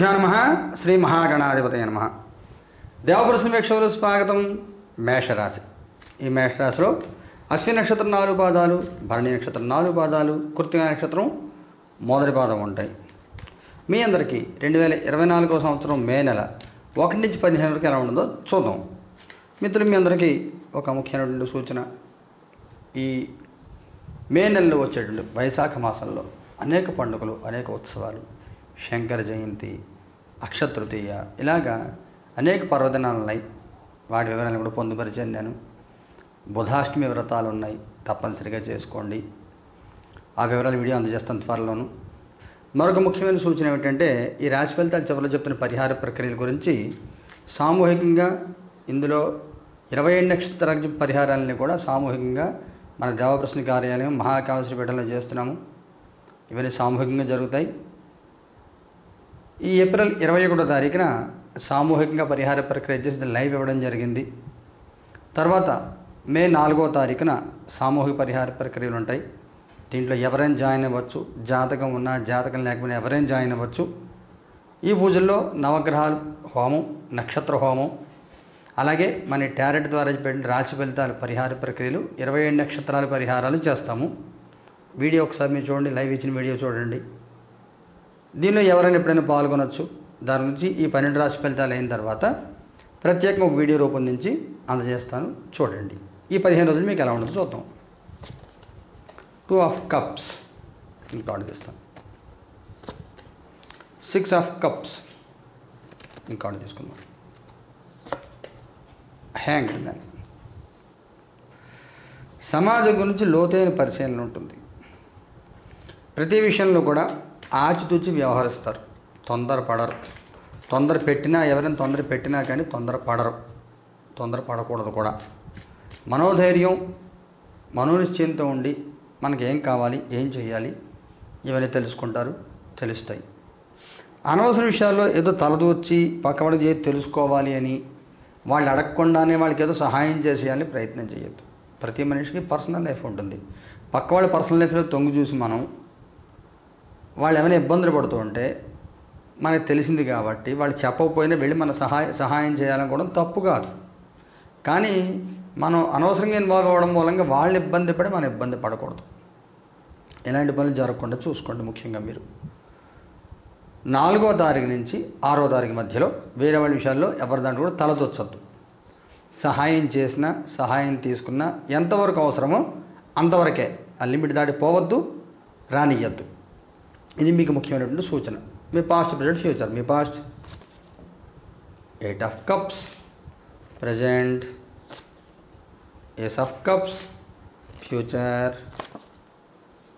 శ్రీ గురుభ్యో నమ శ్రీ మహాగణాధిపతయ నమ. దేవపురుషుని సమీక్షలు స్వాగతం మేషరాశి. ఈ మేషరాశిలో అశ్విని నక్షత్రం నాలుగు పాదాలు భరణి నక్షత్రం నాలుగు పాదాలు కృతిక నక్షత్రం మొదటి పాదం ఉంటాయి. మీ అందరికీ రెండు వేల ఇరవై నాలుగో సంవత్సరం మే నెల ఒకటి నుంచి పదిహేను వరకు ఎలా ఉంటుందో చూద్దాం. మిత్రులు మీ అందరికీ ఒక ముఖ్యమైనటువంటి సూచన. ఈ మే నెలలో వచ్చేటువంటి వైశాఖ మాసంలో అనేక పండుగలు అనేక ఉత్సవాలు శంకర జయంతి అక్షతృతీయ ఇలాగా అనేక పర్వదినాలు ఉన్నాయి వాటి వివరాలను కూడా పొందుపరిచాను నేను. బుధాష్టమి వ్రతాలు ఉన్నాయి తప్పనిసరిగా చేసుకోండి. ఆ వివరాలు వీడియో అందజేస్తాను త్వరలోను. మరొక ముఖ్యమైన సూచన ఏమిటంటే ఈ రాశి ఫలితాలు చివరిలో చెప్తున్న పరిహార ప్రక్రియల గురించి సామూహికంగా ఇందులో ఇరవై ఏడు నక్షత్ర పరిహారాలని కూడా సామూహికంగా మన దేవప్రశ్న కార్యాలయం మహాకామశ్రీ చేస్తున్నాము. ఇవన్నీ సామూహికంగా జరుగుతాయి. ఈ ఏప్రిల్ ఇరవై ఒకటో తారీఖున సామూహికంగా పరిహార ప్రక్రియ చేసి లైవ్ ఇవ్వడం జరిగింది. తర్వాత మే నాలుగో తారీఖున సామూహిక పరిహార ప్రక్రియలు ఉంటాయి. దీంట్లో ఎవరైనా జాయిన్ అవ్వచ్చు. జాతకం ఉన్నా జాతకం లేకపోయినా ఎవరైనా జాయిన్ అవ్వచ్చు. ఈ పూజల్లో నవగ్రహాలు హోమం నక్షత్ర హోమం అలాగే మన టారెట్ ద్వారా పెట్టిన రాశి ఫలితాలు పరిహార ప్రక్రియలు ఇరవై ఏడు నక్షత్రాల పరిహారాలు చేస్తాము. వీడియో ఒకసారి మీరు చూడండి లైవ్ ఇచ్చిన వీడియో చూడండి. దీనిలో ఎవరైనా ఎప్పుడైనా పాల్గొనవచ్చు దాని గురించి ఈ పన్నెండు రాశి ఫలితాలు అయిన తర్వాత ప్రత్యేకంగా ఒక వీడియో రూపొందించి అందజేస్తాను. చూడండి. ఈ పదిహేను రోజులు మీకు ఎలా ఉండదు చూద్దాం. టూ ఆఫ్ కప్స్ ఇంకా తీస్తాను. సిక్స్ ఆఫ్ కప్స్ ఇంకా తీసుకుందాం. హ్యాంగ్ మ్యాన్ సమాజం గురించి లోతైన పరిశీలన ఉంటుంది. ప్రతి విషయంలో కూడా ఆచితూచి వ్యవహరిస్తారు. తొందర పడరు. తొందర పెట్టినా ఎవరైనా తొందర పెట్టినా కానీ తొందర పడరు. తొందర పడకూడదు కూడా. మనోధైర్యం మనోనిశ్చయంతో ఉండి మనకి ఏం కావాలి ఏం చేయాలి ఇవన్నీ తెలుసుకుంటారు తెలుస్తాయి. అనవసర విషయాల్లో ఏదో తలదూర్చి పక్కవాడికి చేసి తెలుసుకోవాలి అని వాళ్ళు అడగకుండానే వాళ్ళకి ఏదో సహాయం చేసేయాలని ప్రయత్నం చేయొద్దు. ప్రతి మనిషికి పర్సనల్ లైఫ్ ఉంటుంది. పక్కవాళ్ళ పర్సనల్ లైఫ్లో తొంగి చూసి మనం వాళ్ళు ఏమైనా ఇబ్బందులు పడుతూ ఉంటే మనకు తెలిసింది కాబట్టి వాళ్ళు చెప్పకపోయినా వెళ్ళి మన సహాయ సహాయం చేయాలనుకోవడం తప్పు కాదు. కానీ మనం అనవసరంగా ఇన్వాల్వ్ అవ్వడం మూలంగా వాళ్ళు ఇబ్బంది పడి మనం ఇబ్బంది పడకూడదు. ఎలాంటి పనులు జరగకుండా చూసుకోండి ముఖ్యంగా మీరు. నాలుగో తారీఖు నుంచి ఆరో తారీఖు మధ్యలో వేరే వాళ్ళ విషయాల్లో ఎవరి దాంట్లో కూడా తలదొచ్చద్దు. సహాయం చేసినా సహాయం తీసుకున్నా ఎంతవరకు అవసరమో అంతవరకే. ఆ లిమిట్ దాటి పోవద్దు రానియద్దు ఇది మీకు ముఖ్యమైనటువంటి సూచన. మీ past present future me past eight of cups present ace of cups future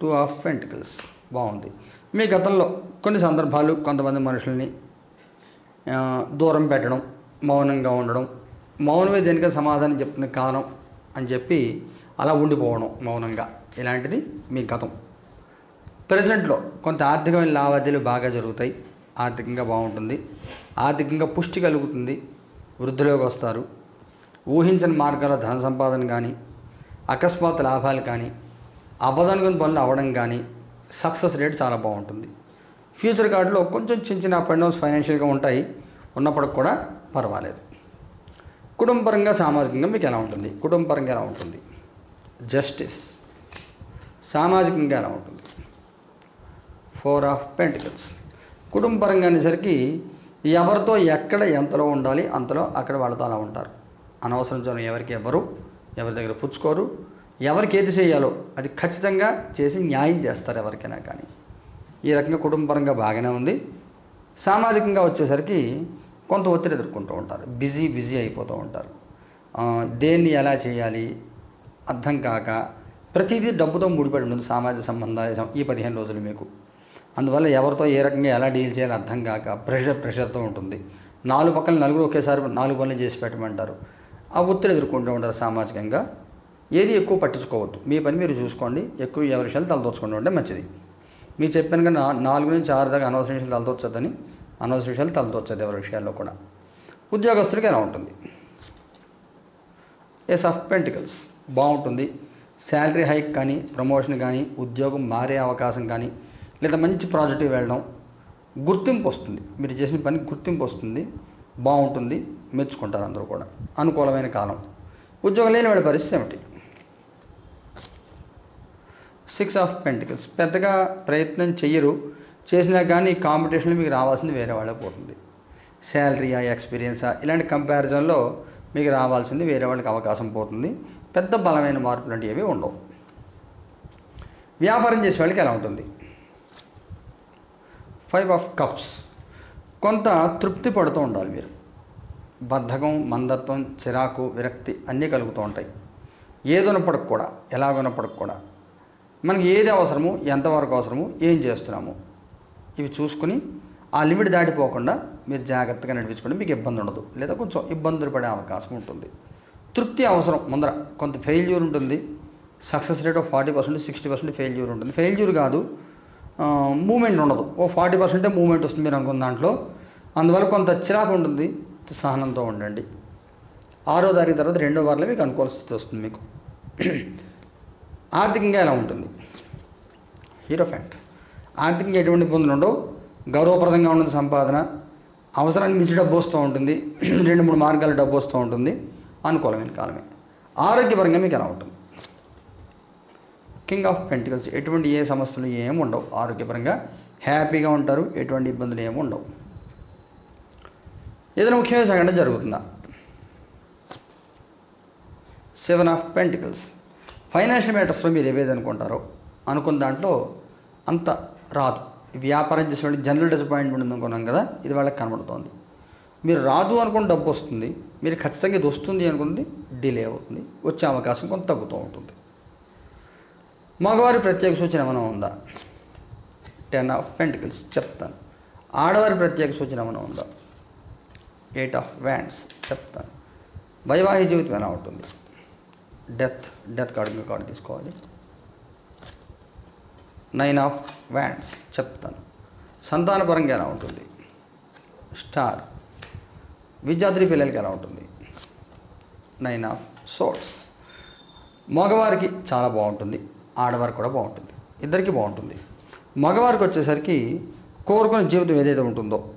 two of pentacles బాగుంది. మీ గతంలో కొన్ని సందర్భాలు కొంతమంది మనుషుల్ని దూరం పెట్టడం మౌనంగా ఉండడం మౌనమే దేనికై సమాధానం చెప్తున్న కాలం అని చెప్పి అలా ఉండిపోవడం మౌనంగా. ఇలాంటిది మీ గతం. ప్రజెంట్లో కొంత ఆర్థికమైన లావాదేవీలు బాగా జరుగుతాయి. ఆర్థికంగా బాగుంటుంది. ఆర్థికంగా పుష్టి కలుగుతుంది. వృద్ధిలోకి వస్తారు. ఊహించని మార్గాల ధన సంపాదన కానీ అకస్మాత్ లాభాలు కానీ అవ్వదనుకుని పనులు అవ్వడం కానీ సక్సెస్ రేట్ చాలా బాగుంటుంది. ఫ్యూచర్ కార్డులో కొంచెం చిన్న చిన్న అప్ అండ్ డౌన్స్ ఫైనాన్షియల్గా ఉంటాయి. ఉన్నప్పటికి కూడా పర్వాలేదు. కుటుంబపరంగా సామాజికంగా మీకు ఎలా ఉంటుంది? కుటుంబపరంగా ఎలా ఉంటుంది? జస్టిస్. సామాజికంగా ఎలా ఉంటుంది? ఫోర్ ఆఫ్ పెంటికల్స్ కుటుంబపరంగా అనేసరికి ఎవరితో ఎక్కడ ఎంతలో ఉండాలి అంతలో అక్కడ వాళ్ళతో అలా ఉంటారు. అనవసరం ఎవరికి ఎవరు ఎవరి దగ్గర పుచ్చుకోరు ఎవరికి ఏది చేయాలో అది ఖచ్చితంగా చేసి న్యాయం చేస్తారు ఎవరికైనా కానీ. ఈ రకంగా కుటుంబపరంగా బాగానే ఉంది. సామాజికంగా వచ్చేసరికి కొంత ఒత్తిడి ఎదుర్కొంటూ ఉంటారు. బిజీ బిజీ అయిపోతూ ఉంటారు. దేన్ని ఎలా చేయాలి అర్థం కాక ప్రతిదీ డబ్బుతో ముడిపడి ఉంటుంది. సామాజిక సంబంధాలు ఈ పదిహేను రోజులు మీకు. అందువల్ల ఎవరితో ఏ రకంగా ఎలా డీల్ చేయాలో అర్థం కాక ప్రెషర్ ప్రెషర్తో ఉంటుంది. నాలుగు పక్కన నలుగురు ఒకేసారి నాలుగు పనులు చేసి పెట్టమంటారు. ఆ ఒత్తిడి ఎదుర్కొంటూ ఉంటారు సామాజికంగా. ఏది ఎక్కువ పట్టించుకోవద్దు. మీ పని మీరు చూసుకోండి. ఎక్కువ ఎవరి విషయాలు తలదోచుకుంటూ ఉంటే మంచిది. మీరు చెప్పాను కదా నాలుగు నుంచి ఆరు దాకా అనవసర విషయాలు తలదొచ్చదని అనవసర విషయాలు తలదొచ్చదు ఎవరి విషయాల్లో కూడా. ఉద్యోగస్తులకి ఎలా ఉంటుంది? ఎస్ ఆఫ్ పెంటికల్స్ బాగుంటుంది. శాలరీ హైక్ కానీ ప్రమోషన్ కానీ ఉద్యోగం మారే అవకాశం కానీ లేదా మంచి ప్రాజెక్ట్కి వెళ్ళడం గుర్తింపు వస్తుంది. మీరు చేసిన పని గుర్తింపు వస్తుంది బాగుంటుంది మెచ్చుకుంటారు అందరూ కూడా. అనుకూలమైన కాలం. ఉద్యోగం లేని వాడి పరిస్థితి ఏమిటి? సిక్స్ ఆఫ్ పెంటికల్స్ పెద్దగా ప్రయత్నం చెయ్యరు. చేసినా కానీ కాంపిటీషన్లో మీకు రావాల్సింది వేరే వాళ్ళకి పోతుంది. శాలరీయా ఎక్స్పీరియన్సా ఇలాంటి కంపారిజన్లో మీకు రావాల్సింది వేరే వాళ్ళకి అవకాశం పోతుంది. పెద్ద బలమైన మార్పులు అంటే ఏవి ఉండవు. వ్యాపారం చేసే వాళ్ళకి ఎలా ఉంటుంది? ఫైవ్ ఆఫ్ కప్స్ కొంత తృప్తి పడుతూ ఉండాలి మీరు. బద్ధకం మందత్వం చిరాకు విరక్తి అన్నీ కలుగుతూ ఉంటాయి. ఏదొనప్పటికి కూడా ఎలాగొనప్పటికి కూడా. మనకి ఏది అవసరము ఎంతవరకు అవసరము ఏం చేస్తున్నాము. ఇవి చూసుకుని ఆ లిమిట్ దాటిపోకుండా మీరు జాగ్రత్తగా నడిపించుకుంటే మీకు ఇబ్బంది ఉండదు. లేదా కొంచెం ఇబ్బందులు పడే అవకాశం ఉంటుంది. తృప్తి అవసరం ముందర. కొంత ఫెయిల్యూర్ ఉంటుంది. Success rate of forty percent sixty percent failure ఉంటుంది. ఫెయిల్యూర్ కాదు. మూమెంట్ ఉండదు. ఓ ఫార్టీ పర్సెంటే మూమెంట్ వస్తుంది మీరు అనుకున్న దాంట్లో. అందువల్ల కొంత చిరాకు ఉంటుంది. సహనంతో ఉండండి. ఆరో తారీఖు తర్వాత రెండో వారంలో మీకు అనుకూల స్థితి వస్తుంది మీకు. ఆర్థికంగా ఎలా ఉంటుంది? హీరో ఫ్యాంట్ ఆర్థికంగా ఎటువంటి ఇబ్బందులు ఉండవు. గౌరవప్రదంగా ఉంటుంది సంపాదన. అవసరానికి మించి డబ్బు వస్తూ ఉంటుంది. రెండు మూడు మార్గాలు డబ్బు వస్తూ ఉంటుంది. అనుకూలమైన కాలమే. ఆరోగ్యపరంగా మీకు ఎలా ఉంటుంది? కింగ్ ఆఫ్ పెంటికల్స్ ఎటువంటి ఏ సమస్యలు ఏమి ఉండవు. ఆరోగ్యపరంగా హ్యాపీగా ఉంటారు. ఎటువంటి ఇబ్బందులు ఏమి ఉండవు. ఏదైనా ముఖ్యమైన సంఘటన జరుగుతుందా? సెవెన్ ఆఫ్ పెంటికల్స్ ఫైనాన్షియల్ మ్యాటర్స్లో మీరు ఏవేది అనుకుంటారో అనుకున్న దాంట్లో అంత రాదు. వ్యాపారం చేసేటువంటి జనరల్ డిసప్పాయింట్మెంట్ అనుకున్నాం కదా ఇది వాళ్ళకి కనబడుతోంది. మీరు రాదు అనుకున్న డబ్బు వస్తుంది. మీరు ఖచ్చితంగా ఇది వస్తుంది అనుకుంది డిలే అవుతుంది. వచ్చే అవకాశం కొంత తగ్గుతూ ఉంటుంది. మగవారి ప్రత్యేక సూచన ఏమైనా ఉందా? టెన్ ఆఫ్ పెంటికల్స్ చెప్తాను. ఆడవారి ప్రత్యేక సూచన ఏమైనా ఉందా? ఎయిట్ ఆఫ్ వ్యాండ్స్ చెప్తాను. వైవాహిక జీవితం ఎలా ఉంటుంది? డెత్ డెత్ కార్డు ఇంకా కార్డు తీసుకోవాలి. నైన్ ఆఫ్ వ్యాండ్స్ చెప్తాను. సంతానపరంగా ఎలా ఉంటుంది? స్టార్ విద్యార్థి పిల్లలకి ఎలా ఉంటుంది? నైన్ ఆఫ్ సోట్స్ మగవారికి చాలా బాగుంటుంది. ఆడవారికి కూడా బాగుంటుంది. ఇద్దరికీ బాగుంటుంది. మగవారికి వచ్చేసరికి కోరుకునే జీవితం ఏదైతే ఉంటుందో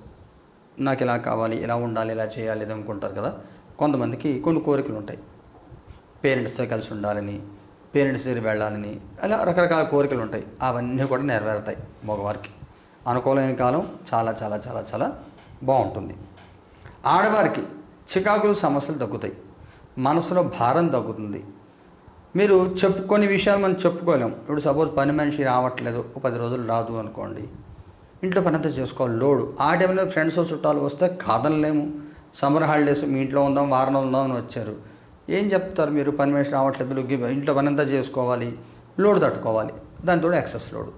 నాకు ఇలా కావాలి ఇలా ఉండాలి ఇలా చేయాలి ఇది అనుకుంటారు కదా కొంతమందికి కొన్ని కోరికలు ఉంటాయి. పేరెంట్స్తో కలిసి ఉండాలని పేరెంట్స్ దగ్గర వెళ్ళాలని అలా రకరకాల కోరికలు ఉంటాయి. అవన్నీ కూడా నెరవేరుతాయి మగవారికి. అనుకూలమైన కాలం చాలా చాలా చాలా చాలా బాగుంటుంది. ఆడవారికి చికాకులు సమస్యలు తగ్గుతాయి. మనసులో భారం తగ్గుతుంది. మీరు చెప్పు కొన్ని విషయాలు మనం చెప్పుకోలేం. ఇప్పుడు సపోజ్ పని మనిషి రావట్లేదు ఒక పది రోజులు రాదు అనుకోండి. ఇంట్లో పని అంతా చేసుకోవాలి లోడు. ఆ టైంలో ఫ్రెండ్స్ చుట్టాలు వస్తే కాదనలేము. సమ్మర్ హాలిడేస్ మీ ఇంట్లో ఉందాం వారం ఉందాం అని వచ్చారు. ఏం చెప్తారు మీరు? పని మనిషి రావట్లేదు లొగ్గి ఇంట్లో పని అంతా చేసుకోవాలి లోడ్ తట్టుకోవాలి. దానితో ఎక్సెస్ లోడు.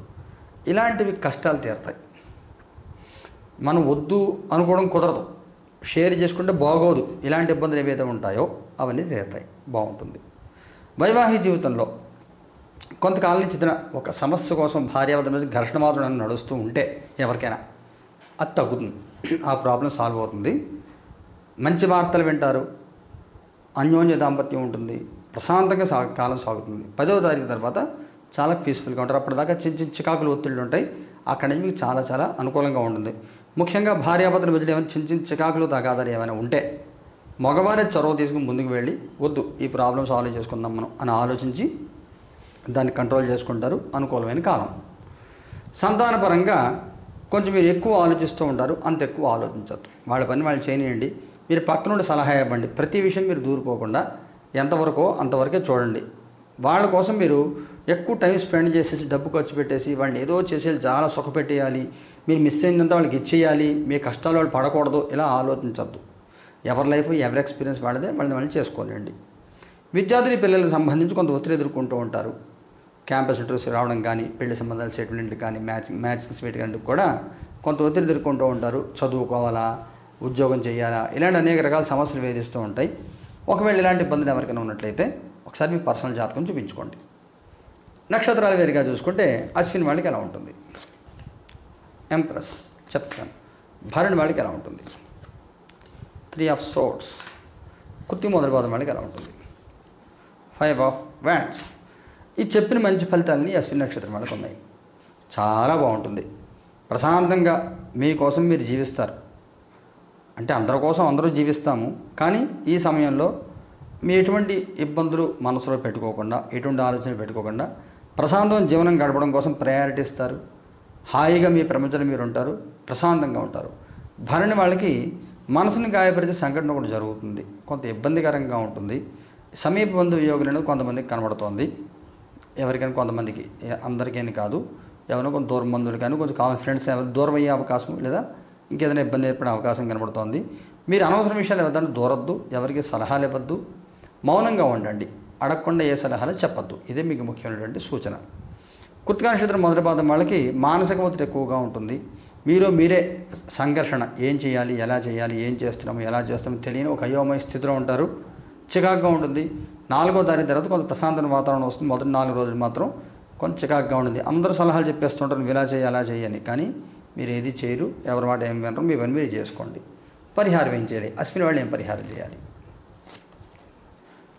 ఇలాంటివి కష్టాలు తీరుతాయి. మనం వద్దు అనుకోవడం కుదరదు. షేర్ చేసుకుంటే బాగోదు. ఇలాంటి ఇబ్బందులు ఏవైతే ఉంటాయో అవన్నీ తీరుతాయి. బాగుంటుంది. వైవాహిక జీవితంలో కొంతకాలం నుంచి ఒక సమస్య కోసం భార్యాభర్తల మీద ఘర్షణ మాత్రం నడుస్తూ ఉంటే ఎవరికైనా అది తగ్గుతుంది. ఆ ప్రాబ్లం సాల్వ్ అవుతుంది. మంచి వార్తలు వింటారు. అన్యోన్య దాంపత్యం ఉంటుంది. ప్రశాంతంగా సా కాలం సాగుతుంది. పదవ తారీఖు తర్వాత చాలా పీస్ఫుల్గా ఉంటారు. అప్పటిదాకా చిన్న చిన్న చికాకులు ఒత్తిళ్ళు ఉంటాయి. అక్కడి నుంచి మీకు చాలా చాలా అనుకూలంగా ఉంటుంది. ముఖ్యంగా భార్యాభర్తల మధ్యలో ఏమైనా చిన్న చిన్న చికాకులు తగాదాలు ఏమైనా ఉంటే మగవారే చొరవ తీసుకుని ముందుకు వెళ్ళి వద్దు ఈ ప్రాబ్లం సాల్వ్ చేసుకుందాం మనం అని ఆలోచించి దాన్ని కంట్రోల్ చేసుకుంటారు అనుకూలమైన కాలం. సంతానపరంగా కొంచెం మీరు ఎక్కువ ఆలోచిస్తూ ఉంటారు అంత ఎక్కువ ఆలోచించద్దు. వాళ్ళ పని వాళ్ళు చేయనియండి. మీరు పక్క నుండి సలహా ఇవ్వండి. ప్రతి విషయం మీరు దూరిపోకుండా ఎంతవరకో అంతవరకే చూడండి. వాళ్ళ కోసం మీరు ఎక్కువ టైం స్పెండ్ చేసేసి డబ్బు ఖర్చు పెట్టేసి వాళ్ళని ఏదో చేసేసి చాలా సుఖపెట్టేయాలి. మీరు మిస్ అయిందంతా వాళ్ళకి ఇచ్చేయాలి. మీ కష్టాలు వాళ్ళు పడకూడదు. ఇలా ఆలోచించద్దు. ఎవరి లైఫ్ ఎవరి ఎక్స్పీరియన్స్ వాళ్ళదే మళ్ళీ మళ్ళీ చేసుకోలేండి. విద్యార్థిని పిల్లలకు సంబంధించి కొంత ఒత్తిడి ఎదుర్కొంటూ ఉంటారు. క్యాంపస్ ఇంటర్వ్యూస్ రావడం కానీ పెళ్ళి సంబంధాలు సెటిల్మెంట్ కానీ మ్యాచింగ్ మ్యాచింగ్ స్వీట్ కానీ కూడా కొంత ఒత్తిడి ఎదుర్కొంటూ ఉంటారు. చదువుకోవాలా ఉద్యోగం చేయాలా ఇలాంటి అనేక రకాల సమస్యలు వేధిస్తూ ఉంటాయి. ఒకవేళ ఇలాంటి ఇబ్బందులు ఎవరికైనా ఉన్నట్లయితే ఒకసారి మీ పర్సనల్ జాతకం చూపించుకోండి. నక్షత్రాలు వేరుగా చూసుకుంటే అశ్విన్ వాళ్ళకి ఎలా ఉంటుంది? ఎంప్రెస్ చెప్తాను. భరణ్ వాళ్ళకి ఎలా ఉంటుంది? త్రీ ఆఫ్ సోట్స్ కుర్తి మొదటి పాదం వాళ్ళకి ఎలా ఉంటుంది. ఫైవ్ ఆఫ్ వ్యాండ్స్ ఈ చెప్పిన మంచి ఫలితాలని అశ్విని నక్షత్రం అనేది ఉన్నాయి. చాలా బాగుంటుంది. ప్రశాంతంగా మీకోసం మీరు జీవిస్తారు. అంటే అందరి కోసం అందరూ జీవిస్తాము. కానీ ఈ సమయంలో మీ ఎటువంటి ఇబ్బందులు మనసులో పెట్టుకోకుండా ఎటువంటి ఆలోచనలు పెట్టుకోకుండా ప్రశాంతం జీవనం గడపడం కోసం ప్రయారిటీ ఇస్తారు. హాయిగా మీ ప్రపంచంలో మీరు ఉంటారు. ప్రశాంతంగా ఉంటారు. భరణి వాళ్ళకి మనసుని గాయపరిచే సంఘటన కూడా జరుగుతుంది. కొంత ఇబ్బందికరంగా ఉంటుంది. సమీప బంధు యోగులను కొంతమందికి కనబడుతోంది. ఎవరికైనా కొంతమందికి అందరికైనా కాదు. ఎవరైనా కొంత దూరం బంధువులు కానీ కొంచెం కామన్ ఫ్రెండ్స్ ఎవరు దూరం అయ్యే అవకాశం లేదా ఇంకేదైనా ఇబ్బంది ఏర్పడే అవకాశం కనబడుతోంది. మీరు అనవసర విషయాలు ఎవరిదాన్ని దూరద్దు ఎవరికి సలహాలు ఇవ్వద్దు. మౌనంగా ఉండండి. అడగకుండా ఏ సలహాలు చెప్పద్దు. ఇదే మీకు ముఖ్యమైనటువంటి సూచన. కృతికా నక్షత్రం మొదటి పాదం వాళ్ళకి మానసిక ఒత్తిడి ఎక్కువగా ఉంటుంది. మీరు మీరే సంఘర్షణ. ఏం చేయాలి? ఎలా చేయాలి? ఏం చేస్తున్నాము? ఎలా చేస్తాము తెలియని ఒక అయోమయ స్థితిలో ఉంటారు. చికాకుగా ఉంటుంది. నాలుగో తారీఖు తర్వాత కొంత ప్రశాంతమైన వాతావరణం వస్తుంది. మొదటి నాలుగు రోజులు మాత్రం కొంచెం చికాకుగా ఉంటుంది. అందరూ సలహాలు చెప్పేస్తుంటారు. ఇలా చేయి అలా చేయని కానీ మీరు ఏది చేయరు. ఎవరి మాట ఏం వినరు. మీ పని మీరు చేసుకోండి. పరిహారం ఏం చేయాలి? అశ్విని వాళ్ళు ఏం పరిహారం చేయాలి?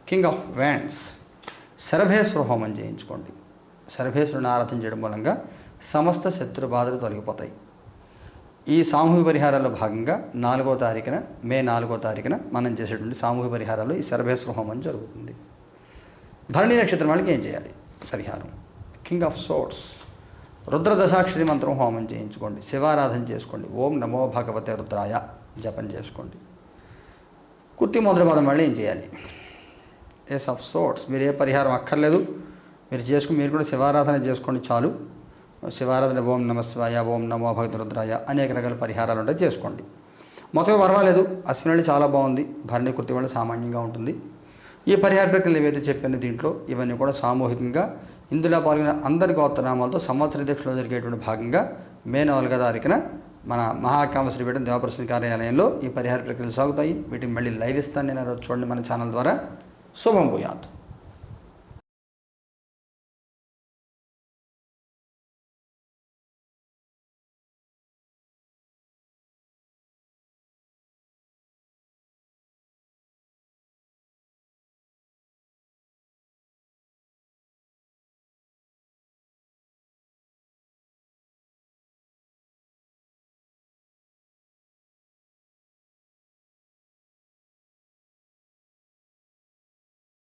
కింగ్ ఆఫ్ వ్యాండ్స్ శరభేశ్వర హోమం చేయించుకోండి. శరభేశ్వరుని ఆరాధన చేయడం మూలంగా సమస్త శత్రు బాధలు తొలగిపోతాయి. ఈ సామూహిక పరిహారాల్లో భాగంగా నాలుగో తారీఖున మే నాలుగో తారీఖున మనం చేసేటువంటి సామూహిక పరిహారాలు ఈ సర్వేశ్వర హోమం జరుగుతుంది. భరణి నక్షత్రం వాళ్ళకి ఏం చేయాలి? పరిహారం. కింగ్ ఆఫ్ సోర్ట్స్ రుద్ర దశాక్షరి మంత్రం హోమం చేయించుకోండి. శివారాధన చేసుకోండి. ఓం నమో భగవతే రుద్రాయ జపం చేసుకోండి. కుర్తి మొదటి పదం మళ్ళీ ఏం చేయాలి? ఎస్ ఆఫ్ సోర్ట్స్ మీరు ఏ పరిహారం అక్కర్లేదు. మీరు చేసుకుని మీరు కూడా శివారాధన చేసుకోండి చాలు. శివారాధన ఓం నమస్వాయ ఓం నమో భగవతి అనేక రకాల పరిహారాలు ఉంటే చేసుకోండి. మొత్తం పర్వాలేదు అశ్విని చాలా బాగుంది భరణి కుర్తి వల్ల సామాన్యంగా ఉంటుంది. ఈ పరిహార ప్రక్రియలు ఏవైతే చెప్పాను దీంట్లో ఇవన్నీ కూడా సామూహికంగా ఇందులో పాల్గొన్న అందరి గోత్రనామాలతో సంవత్సర దీక్షలో జరిగేటువంటి భాగంగా మే నాలుగో తారీఖున మన మహాకామశ్రీ పీఠం దేవప్రసన్న కార్యాలయంలో ఈ పరిహార ప్రక్రియలు సాగుతాయి. వీటిని మళ్ళీ లైవ్ ఇస్తాను నేను. చూడండి మన ఛానల్ ద్వారా. శుభం భూయాత్.